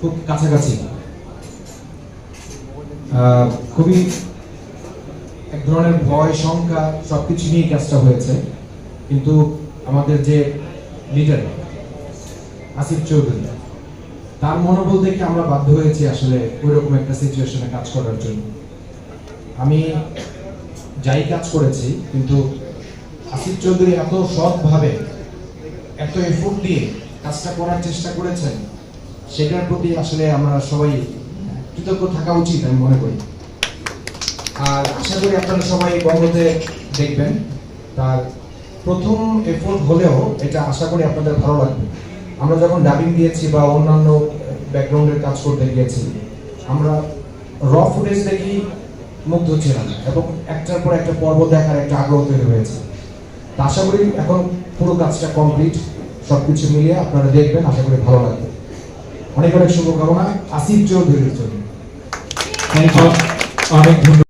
খুব কাছাকাছি। খুবই এক ধরনের ভয়, শঙ্কা সবকিছু নিয়ে কাজটা হয়েছে। কিন্তু আমাদের যে লিডার আসিফ চৌধুরী, তার মনোবল দেখে আমরা বাধ্য হয়েছি আসলে ওইরকম একটা সিচুয়েশনে কাজ করার জন্য। আমি যাই কাজ করেছি, কিন্তু আসিফ চৌধুরী এত সৎভাবে, এত এফোর্ট দিয়ে কাজটা করার চেষ্টা করেছেন সেটার প্রতি আসলে আমরা সবাই কৃতজ্ঞ থাকা উচিত আমি মনে করি। আর আশা করি আপনারা সবাই বঙ্গতে দেখবেন, তার প্রথম এফোর্ট হলেও এটা আশা করি আপনাদের ভালো লাগবে। আমরা যখন ডাবিং দিয়েছি বা অন্যান্য ব্যাকগ্রাউন্ডের কাজ করতে গিয়েছি, আমরা র ফুটেজ দেখি মুগ্ধ ছিলাম এবং একটার পর একটা পর্ব দেখার একটা আগ্রহ তৈরি হয়েছে। আশা করি এখন পুরো কাজটা কমপ্লিট সবকিছু মিলিয়ে আপনারা দেখবেন, আশা করি ভালো লাগবে। অনেক অনেক শুভকামনা। আসিফ চৌধুরীর জন্য। অনেক ধন্যবাদ।